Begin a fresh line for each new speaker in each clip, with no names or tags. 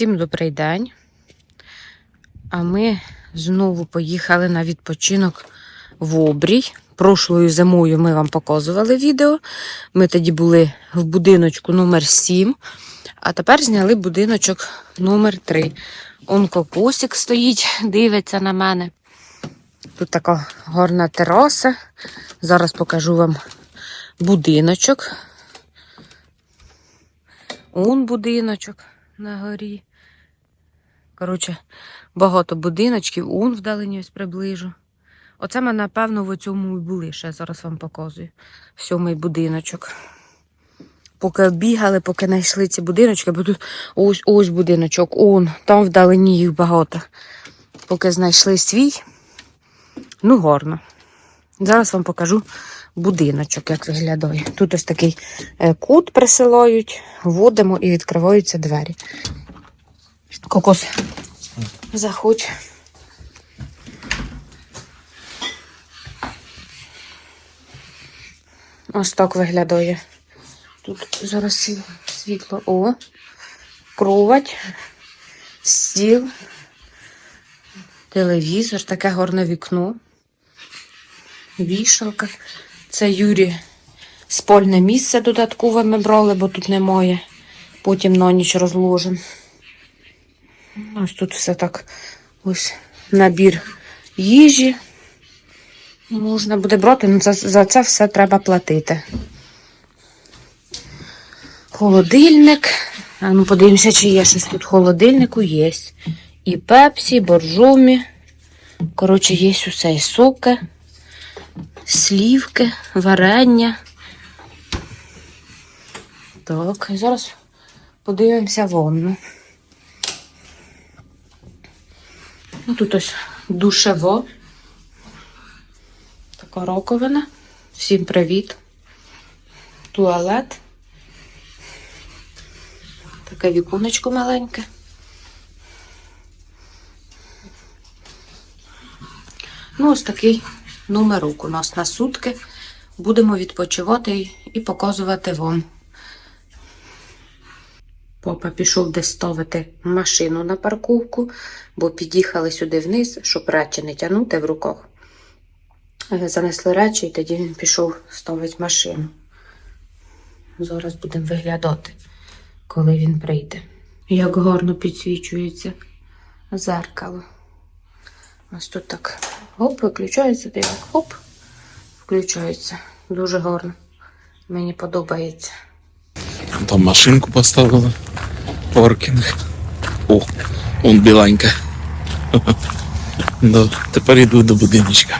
Всім добрий день. А ми знову поїхали на відпочинок в обрій. Прошлою зимою ми вам показували відео. Ми тоді були в будиночку номер 7, а тепер зняли будиночок номер 3. Он кокосик стоїть, дивиться на мене. Тут така гарна тераса. Зараз покажу вам будиночок. Он будиночок на горі. Коротше, багато будиночків, он вдалині ось приближу. Оце ми, напевно, в цьому і були, ще зараз вам показую. Сьомий будиночок. Поки бігали, поки знайшли ці будиночки, бо тут ось ось будиночок, он, там вдалині їх багато. Поки знайшли свій, ну гарно. Зараз вам покажу будиночок, як виглядає. Тут ось такий е, кут присилають, вводимо і відкриваються двері. Кокос, заходь. Ось так виглядає. Тут зараз світло. О, кровать, стіл, телевізор, таке гарне вікно, вішалка. Це Юрі спольне місце додаткове ми брали, бо тут немає. Потім на ніч розложимо. Ось тут все так. Ось набір їжі. Можна буде брати, але за, за це все треба платити. Холодильник. А ну подивимося, чи є щось тут холодильнику. Є. І пепсі, і боржомі. Коротше, є усе. І соки, слівки, варення. Так, і зараз подивимося ванну. Тут ось душево. Така роковина. Всім привіт. Туалет. Таке віконечко маленьке. Ну, ось такий номерок у нас на сутки. Будемо відпочивати і показувати вам. Папа пішов десь ставити машину на парковку, бо під'їхали сюди вниз, щоб речі не тягнути в руках. Е, Занесли речі, і тоді він пішов ставити машину. Зараз будемо виглядати, коли він прийде. Як гарно підсвічується зеркало. Ось тут так оп, виключається, дивик, оп, включається. Дуже гарно. Мені подобається.
Там машинку поставили. Паркінг. О, он біленька. Да, тепер йду до будиночка.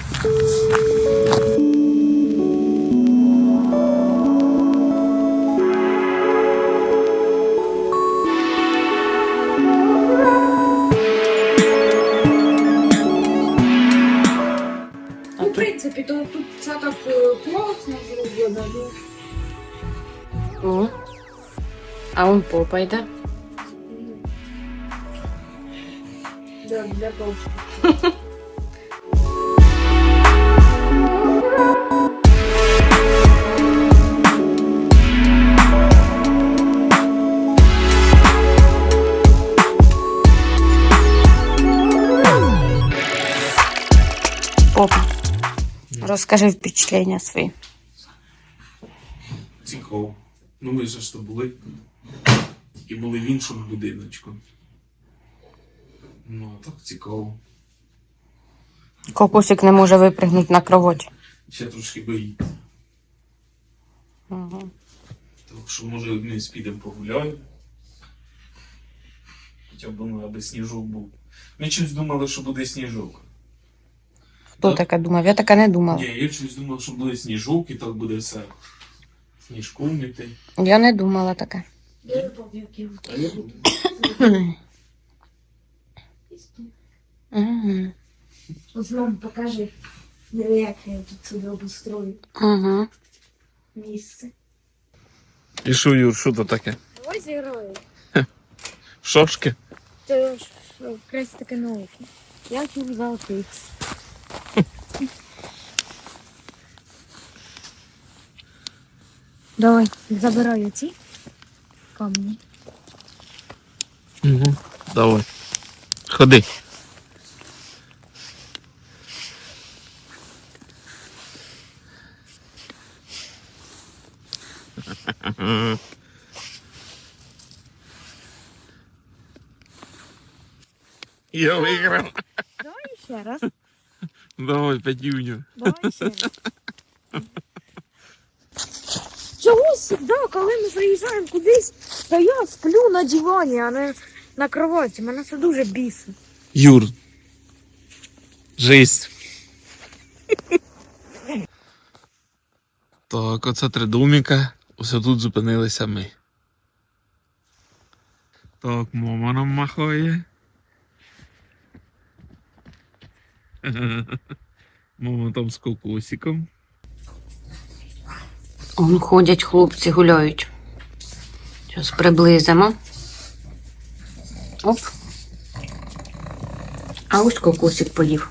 А
Ну, в принципі, то тут це так е, класно зроблено. Ну,
О. А он попа йде.
Да, для того.
Попа. Розкажи впечатлення свої.
Цікаво. Ну ми ж то були. Тільки були в іншому будиночку. Ну, а так цікаво.
Кокусик не може випригнути на кровать.
Ще трошки боїться.
Угу.
Так що може вниз підемо погуляємо. Хоча б ну, аби сніжок був. Ми щось думали, що буде сніжок.
Хто таке думав? Я таке не думала.
Ні, я щось думав, що буде сніжок і так буде все. Сніжком йти.
Я не думала таке.
Я не.
А я буду.
Угу.
Знову покажи, як я тут собі обустрою
Угу.
місце.
І що, Юр, що то таке?
Ось герої.
Шашки?
Це ж якраз таке наука. Як їм золотих. Давай, забираю ці камні.
Угу. Давай. Ходи. Я виграв.
Давай ще раз.
Давай, Петюню.
Давай ще раз. Чогось завжди, коли ми заїжджаємо кудись, то я сплю на дивані, а не на кроваті. Мене це дуже бісить.
Юр. Жесть. Так, оце три доміка. Ось тут зупинилися ми. Так, мама нам махає. Мама там з кокосиком.
Он ходять хлопці, гуляють. Зараз приблизимо. Оп. А ось кокосик поїв.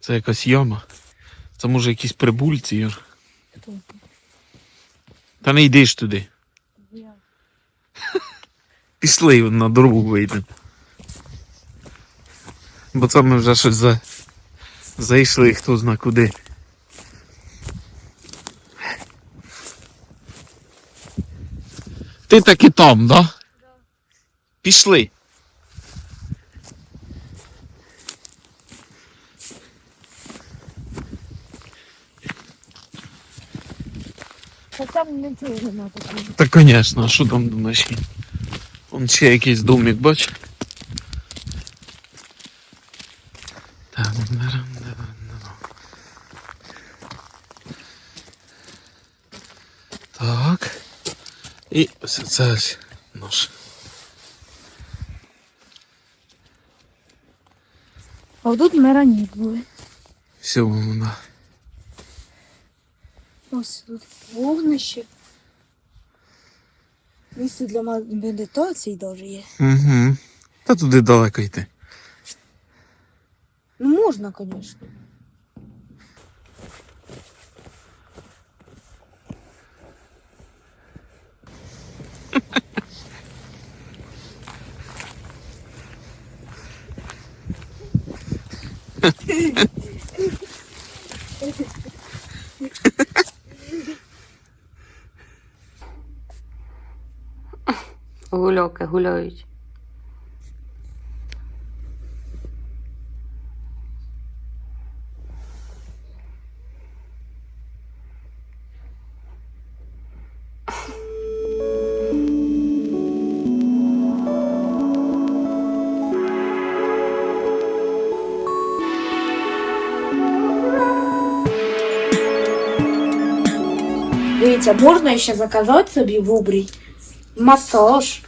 Це якась яма. Це може якісь прибульці. Юр. Та не йдиш туди. Пішли на дорогу вийдемо. Бо це ми вже щось за... зайшли, хто зна куди. Ти таки там, да? Пішли.
Там нічого нема такого.
Та звісно, а що там думаєш? Вон ще якийсь домик, бач. Так. І ось це ось наш.
А тут ми раніше були.
Все, вона.
Ось тут вогнище. Місце для медитації навіть є.
Угу. Та туди далеко йти.
Ну можна, звісно.
Гульоки гуляють.
Дивіться, можна ще заказати собі в Убрі масаж.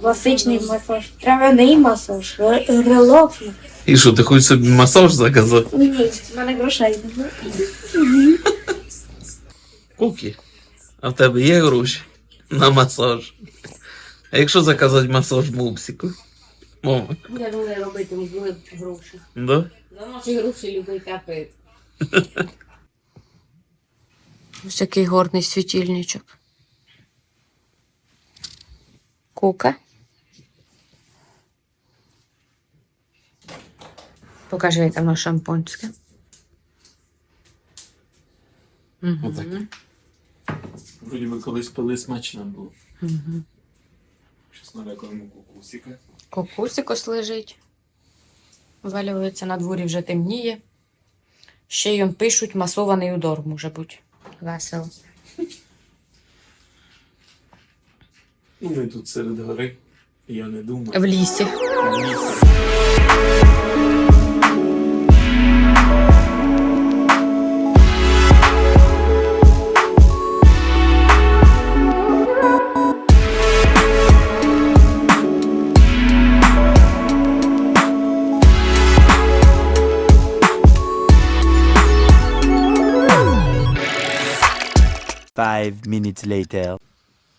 Класичний масаж, травяний масаж, ре- релакс.
І що, ти хочеш собі масаж заказати?
Ні, в мене грошей немає.
Куки. А в тебе є гроші на масаж? А якщо заказати масаж мопсику? Мама.
Я думаю, робити були гроші.
Да?
За наші гроші любий капець. Ось такий горний світильничок. Кука. Покажи, яке воно шампунське. Угу.
Отак. Вроді би колись пили смачно було.
Угу.
Щось налякаємо кукусика.
Кокусик ось лежить. Валюється на дворі вже темніє. Ще й он пишуть масований удар, може бути. Весело.
Ну, ми тут серед гори. Я не думаю.
В лісі.
Five minutes later.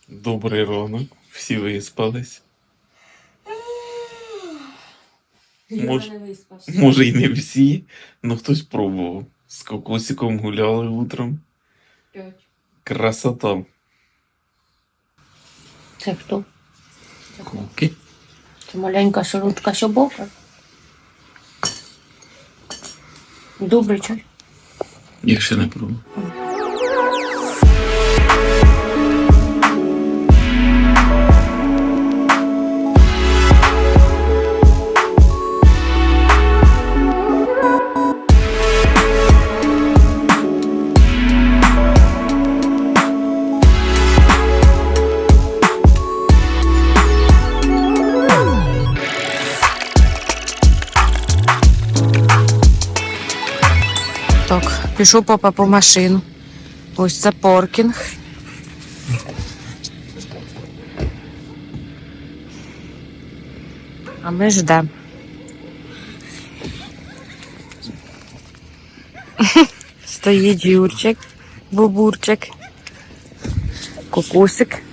Добрий ранок. Всі виспались. Може, може і не всі, але хтось пробував. З кокосиком гуляли утром. Красота.
Це хто?
Куки.
Це маленька шелудка щобока. Добрий чай.
Я ще не пробував.
Пішов папа по машину. Ось це паркінг. А ми ждемо. Стоїть Юрчик, Бубурчик, Кукусик.